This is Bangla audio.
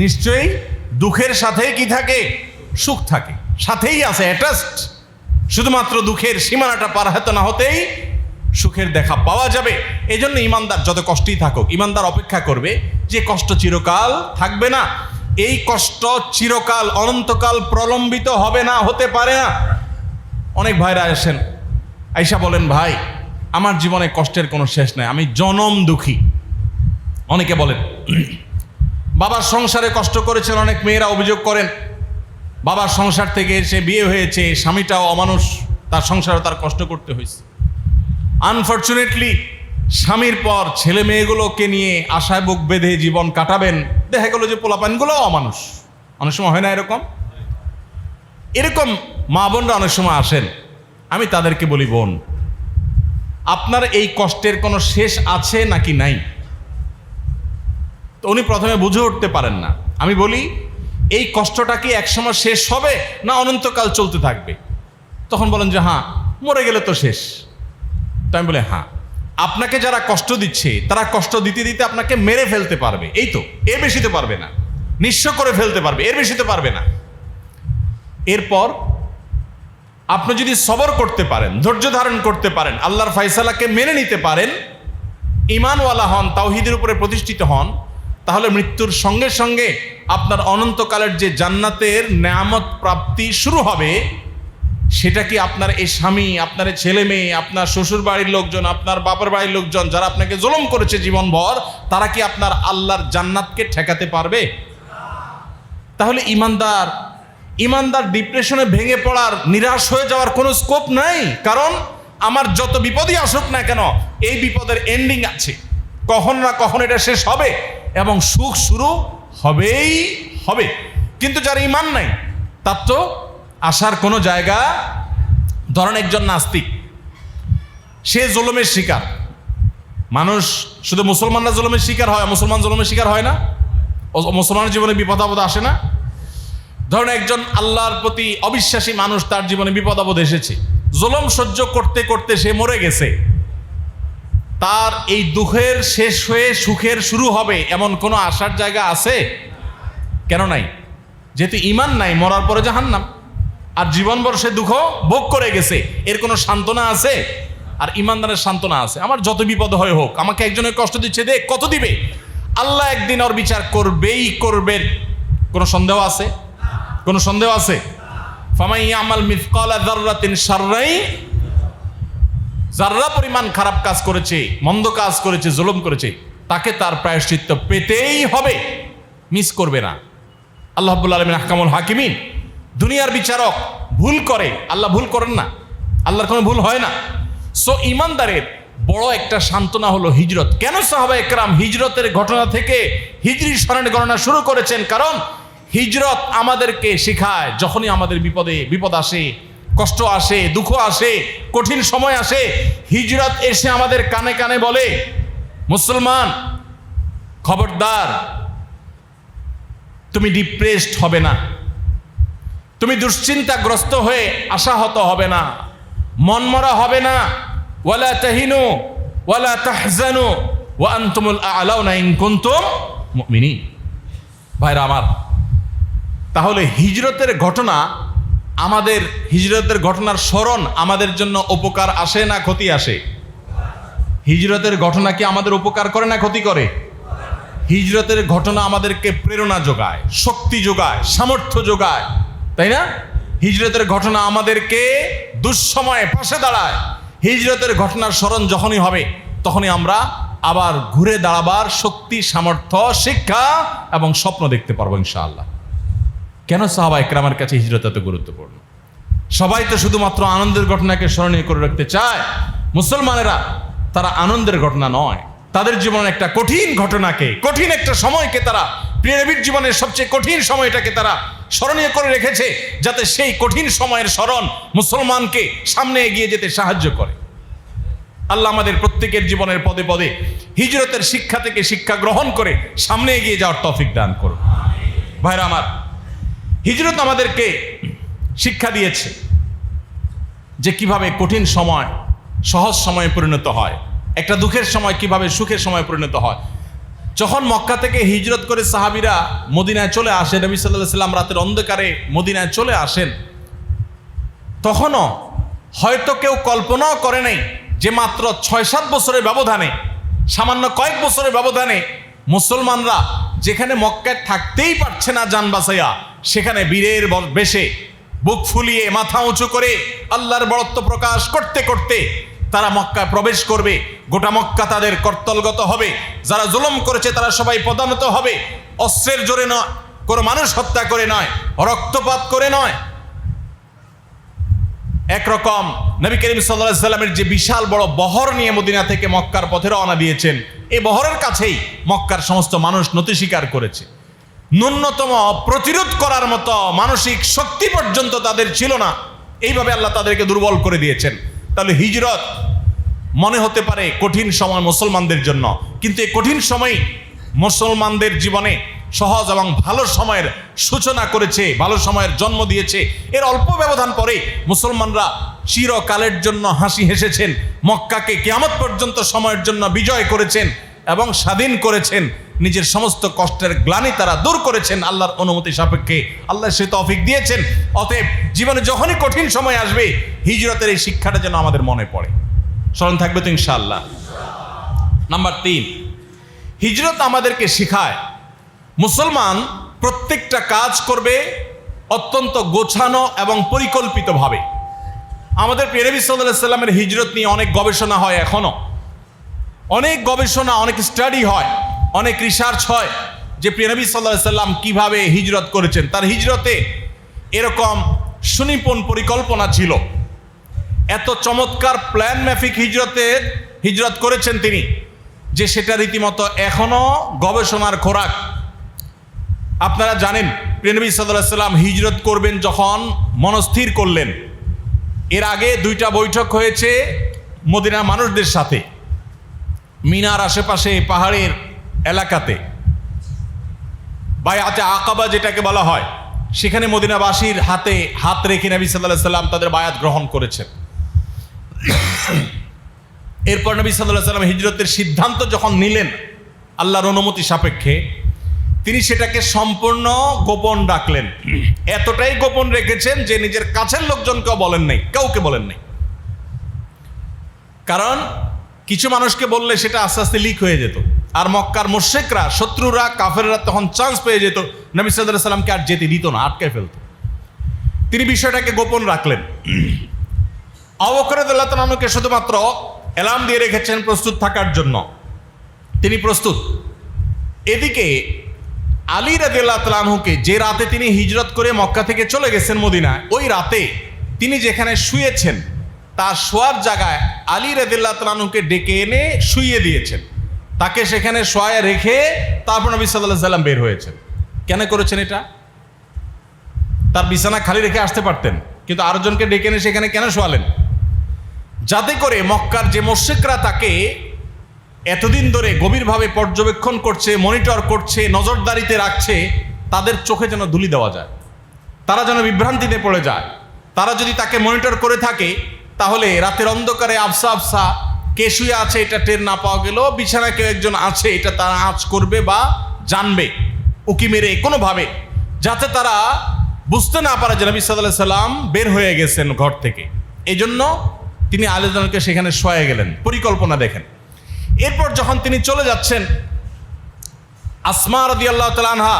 নিশ্চয়ই দুঃখের সাথে কি থাকে? সুখ থাকে। সাথেই আছে অ্যাটাচড শুধুমাত্র দুঃখের সীমানাটা পার হতে না হতেই সুখের দেখা পাওয়া যাবে। এই জন্য ইমানদার যত কষ্টই থাকুক, ইমানদার অপেক্ষা করবে যে কষ্ট চিরকাল থাকবে না। এই কষ্ট চিরকাল, অনন্তকাল প্রলম্বিত হবে না, হতে পারে না। অনেক ভাইরা আসেন। আইসা বলেন, ভাই, আমার জীবনে কষ্টের কোনো শেষ নাই। আমি জনম দুঃখী। অনেকে বলেন বাবার সংসারে কষ্ট করেছেন, অনেক মেয়েরা অভিযোগ করেন। বাবার সংসার থেকে সে বিয়ে হয়েছে, স্বামীটাও অমানুষ, তার সংসারে তার কষ্ট করতে হয়েছে। আনফর্চুনেটলি স্বামীর পর ছেলে মেয়েগুলোকে নিয়ে আশায় বুক বেঁধে জীবন কাটাবেন, দেখা গেল যে পোলাপানগুলো অমানুষ। অনেক সময় হয় না এরকম? এরকম মা বোনরা অনেক সময় আসেন, আমি তাদেরকে বলি, বোন, আপনার এই কষ্টের কোনো শেষ আছে নাকি নাই? তো উনি প্রথমে বুঝে উঠতে পারেন না। আমি বলি, এই কষ্টটা কি একসময় শেষ হবে না অনন্তকাল চলতে থাকবে? তখন বলেন যে হ্যাঁ মরে গেলে তো শেষ। তো আমি বলি হ্যাঁ আপনাকে যারা কষ্ট দিচ্ছে, তারা কষ্ট দিতে দিতে আপনাকে মেরে ফেলতে পারবে। এই তো এর বেশি তো পারবে না। নিঃস্ব করে ফেলতে পারবে, এর বেশি তো পারবে না। এরপর, আপনি যদি সবর করতে পারেন, ধৈর্য ধারণ করতে পারেন, আল্লাহর ফাইসালাকে মেনে নিতে পারেন ইমানওয়ালা হন, তাওহিদের উপরে প্রতিষ্ঠিত হন তাহলে মৃত্যুর সঙ্গে সঙ্গে আপনার অনন্তকালের যে জান্নাতের নেয়ামত প্রাপ্তি শুরু হবে, সেটা কি আপনার এই স্বামী, আপনার ছেলে মেয়ে, আপনার শ্বশুর বাড়ির লোকজন, আপনার বাবার বাড়ির লোকজন, যারা আপনাকে জুলুম করেছে জীবনভর, তারা কি আপনার আল্লাহর জান্নাতকে ঠেকাতে পারবে? তাহলে ইমানদার ইমানদার ডিপ্রেশনে ভেঙে পড়ার, নিরাশ হয়ে যাওয়ার কোনো স্কোপ নাই। কারণ আমার যত বিপদই আসুক না কেন, এই বিপদের এন্ডিং আছে। কখন না কখন এটা শেষ হবে? এবং সুখ শুরু হবেই হবে। কিন্তু যার ইমান নাই, তার তো আসার কোনো জায়গা, ধরেন একজন নাস্তিক, সে জুলুমের শিকার। মানুষ শুধু মুসলমানরা জুলুমের শিকার হয়, মুসলমান জুলুমের শিকার হয় না। মুসলমানের জীবনে বিপদ আপদ আসে না। ধরুন একজন আল্লাহর প্রতি অবিশ্বাসী মানুষ তার জীবনে বিপদ আপদ এসেছে। জুলম সহ্য করতে করতে সে মরে গেছে। তার এই দুঃখের শেষ হয়ে সুখের শুরু হবে এমন কোনো আশার জায়গা আছে? কেন নাই? যেহেতু ইমান নাই, মরার পরে জাহান্নাম। আর জীবনভর সে দুঃখ ভোগ করে গেছে, এর কোনো সান্ত্বনা আছে? আর ইমানদারের সান্ত্বনা আছে। আমার যত বিপদ হয়ে হোক, আমাকে একজনের কষ্ট দিচ্ছে দে, কত দিবে? আল্লাহ একদিন ওর বিচার করবেই করবেন কোনো সন্দেহ আছে? কোনো সন্দেহ আছে? ফামাই আমাল মিফকালা শাররাই যারা পরিমাণ খারাপ কাজ করেছে, মন্দ কাজ করেছে, জুলুম করেছে, তাকে তার প্রায়শ্চিত্ত পেতেই হবে। মিস করবে না। আল্লাহ আলমিন হাকামুল হাকিমিন, দুনিয়ার বিচারক ভুল করে। আল্লাহ ভুল করেন না। আল্লাহর কোনো ভুল হয় না। সো ইমানদারের বড় একটা সান্ত্বনা হলো হিজরত। কেন সাহাবা একরাম হিজরতের ঘটনা থেকে হিজরি স্মরণ গণনা শুরু করেছেন? কারণ হিজরত আমাদেরকে শেখায়, যখনই আমাদের বিপদে, বিপদ আসে কষ্ট আসে, দুঃখ আসে, কঠিন সময় আসে। হিজরত এসে আমাদের কানে কানে বলে, মুসলমান, খবরদার, তুমি ডিপ্রেসড হবে না। তুমি দুশ্চিন্তাগ্রস্ত হয়ে আশাহত হবে না। মনমরা হবে না। ওয়ালা তাহিনু, ওয়ালা তাহজানু, ওয়া আনতুমুল আ'লাউনা ইন কুনতুম মুমিনিন। ভাইরা আমার, তাহলে হিজরতের ঘটনা আমাদের হিজরতের ঘটনার স্মরণ আমাদের জন্য উপকার আসে না ক্ষতি আসে? হিজরতের ঘটনা কি আমাদের উপকার করে না ক্ষতি করে? হিজরতের ঘটনা আমাদেরকে প্রেরণা যোগায়, শক্তি যোগায়, সামর্থ্য যোগায়, তাই না? হিজরতের ঘটনা আমাদেরকে দুঃসময়ে পাশে দাঁড়ায়। হিজরতের ঘটনার স্মরণ যখনই হবে, তখনই আমরা আবার ঘুরে দাঁড়াবার শক্তি, সামর্থ্য, শিক্ষা এবং স্বপ্ন দেখতে পারব ইনশাআল্লাহ। কেন সাহাবা একরামের কাছে হিজরত এত গুরুত্বপূর্ণ? সবাই তো শুধুমাত্র আনন্দের ঘটনাকে স্মরণীয় করে রাখতে চায়। মুসলমানেরা, তারা আনন্দের ঘটনা নয়। তাদের জীবনের একটা কঠিন ঘটনাকে, কঠিন একটা সময়কে তারা প্রিয়নবীর জীবনের সবচেয়ে কঠিন সময়টাকে তারা স্মরণীয় করে রেখেছে, যাতে সেই কঠিন সময়ের স্মরণ মুসলমানকে সামনে এগিয়ে যেতে সাহায্য করে। আল্লাহ আমাদের প্রত্যেকের জীবনের পদে পদে হিজরতের শিক্ষা থেকে শিক্ষা গ্রহণ করে সামনে এগিয়ে যাওয়ার তফিক দান করুন। ভাইরা আমার হিজরত আমাদেরকে শিক্ষা দিয়েছে যে কীভাবে কঠিন সময়, সহজ সময়ে পরিণত হয়। একটা দুঃখের সময় কীভাবে সুখের সময় পরিণত হয়। যখন মক্কা থেকে হিজরত করে সাহাবিরা মদিনায় চলে আসেন নবী সাল্লাহ সাল্লাম রাতের অন্ধকারে মদিনায় চলে আসেন, তখনও হয়তো কেউ কল্পনাও করে নাই যে মাত্র ছয় সাত বছরের ব্যবধানে, সামান্য কয়েক বছরের ব্যবধানে মুসলমানরা যেখানে মক্কায় থাকতেই পারছে না যান বাসাইয়া সেখানে বীরের বেশে বুক ফুলিয়ে মাথা উঁচু করে আল্লাহর বড়ত্ব প্রকাশ করতে করতে তারা মক্কায় প্রবেশ করবে। গোটা মক্কা তাদের কর্তলগত হবে। যারা জুলুম করেছে তারা সবাই প্রদানত হবে। অস্ত্রের জোরে নয়, কোনো মানুষ হত্যা করে নয়, রক্তপাত করে নয়। একরকম নবী করিম সাল্লাহ সাল্লামের যে বিশাল বড় বহর নিয়ে মদিনা থেকে মক্কার পথে রওনা দিয়েছেন এই বহরের কাছেই মক্কার সমস্ত মানুষ নতি স্বীকার করেছে। ন্যূনতম প্রতিরোধ করার মতো মানসিক শক্তি পর্যন্ত তাদের ছিল না। এইভাবে আল্লাহ তাদেরকে দুর্বল করে দিয়েছেন। তাহলে হিজরত মনে হতে পারে কঠিন সময় মুসলমানদের জন্য। কিন্তু এই কঠিন সময় মুসলমানদের জীবনে সহজ এবং ভালো সময়ের সূচনা করেছে, ভালো সময়ের জন্ম দিয়েছে। এর অল্প ব্যবধান পরে মুসলমানরা চিরকালের জন্য হাসি হেসেছেন, মক্কাকে কেয়ামত পর্যন্ত সময়ের জন্য বিজয় করেছেন এবং স্বাধীন করেছেন। নিজের সমস্ত কষ্টের গ্লানি তারা দূর করেছেন আল্লাহর অনুমতি সাপেক্ষে। আল্লাহ সে তফিক দিয়েছেন। অতএব জীবনে যখনই কঠিন সময় আসবে, হিজরতের এই শিক্ষাটা যেন আমাদের মনে পড়ে। স্মরণ থাকবে তো ইনশাআল্লাহ। নাম্বার তিন, হিজরত আমাদেরকে শেখায় মুসলমান প্রত্যেকটা কাজ করবে অত্যন্ত গোছানো এবং পরিকল্পিতভাবে। আমাদের পেরবি সাল্লামের হিজরত নিয়ে অনেক গবেষণা হয় এখনও অনেক গবেষণা, অনেক স্টাডি হয়, অনেক রিসার্চ হয় যে প্রিয়নবী সাল্লাহ সাল্লাম কীভাবে হিজরত করেছেন। তার হিজরতে এরকম সুনিপুণ পরিকল্পনা ছিল। এত চমৎকার প্ল্যান ম্যাফিক হিজরতে হিজরত করেছেন তিনি যে সেটা রীতিমতো এখনও গবেষণার খোরাক। আপনারা জানেন সাল্লাহ সাল্লাম হিজরত করবেন যখন মনস্থির করলেন। এর আগে দুইটা বৈঠক হয়েছে মদিনার মানুষদের সাথে, মিনার আশেপাশে, পাহাড়ের এলাকাতে। বায়াতে আকাবা যেটাকে বলা হয়, সেখানে মদিনাবাসীর হাতে হাত রেখে নবী সাল্লাহ সাল্লাম তাদের বায়াত গ্রহণ করেছেন। এরপর নবী সাল্লাহ সাল্লাম হিজরতের সিদ্ধান্ত যখন নিলেন, আল্লাহর অনুমতি সাপেক্ষে তিনি সেটাকে সম্পূর্ণ গোপন রাখলেন। এতটাই গোপন রেখেছেন যে নিজের কাছের লোকজনকেও বলেন নাই, কাউকে বলেন নাই। কারণ কিছু মানুষকে বললে সেটা আস্তে আস্তে লিক হয়ে যেত। আর মক্কার মোশেকরা শত্রুরা, কাফেররা তখন চান্স পেয়ে যেত, নবী সাল্লাহ সাল্লামকে আর যেতে দিত না আটকে ফেলত। তিনি বিষয়টাকে গোপন রাখলেন। অবকরদুল্লাহ তালকে শুধুমাত্র এলাম দিয়ে রেখেছেন প্রস্তুত থাকার জন্য। তিনি প্রস্তুত। এদিকে আলী রাদিল্লাহ তালাহুকে যে রাতে তিনি হিজরত করে মক্কা থেকে চলে গেছেন মদিনায়, ওই রাতে তিনি যেখানে শুয়েছেন, তার শোয়ার জায়গায় আলী রাদিল্লাহ তালাহুকে ডেকে এনে শুইয়ে দিয়েছেন। তাকে সেখানে শোয়ায় রেখে তারপর নবী সাল্লাহ সাল্লাম বের হয়েছেন। কেন করেছেন এটা? তার বিছানা খালি রেখে আসতে পারতেন, কিন্তু আরেকজনকে ডেকে এনে সেখানে কেন শোয়ালেন? যাতে করে মক্কার যে মোশেকরা তাকে এতদিন ধরে গভীরভাবে পর্যবেক্ষণ করছে, মনিটর করছে, নজরদারিতে রাখছে, তাদের চোখে যেন ধুলি দেওয়া যায়। তারা যেন বিভ্রান্তিতে পড়ে যায়। তারা যদি তাকে মনিটর করে থাকে, তাহলে রাতের অন্ধকারে আফসা আফসা কে শুয়ে আছে এটা টের না পাওয়া গেল বিছানায় কেউ একজন আছে, এটা তারা আঁচ করবে বা জানবে, উকি মেরে কোনোভাবে, যাতে তারা বুঝতে না পারে যে নবী সাল্লাহ সাল্লাম বের হয়ে গেছেন ঘর থেকে। এই জন্য তিনি আলেজনকে সেখানে শোয়ে গেলেন। পরিকল্পনা দেখেন। এরপর যখন তিনি চলে যাচ্ছেন আসমা রদি আল্লাহ তালানহা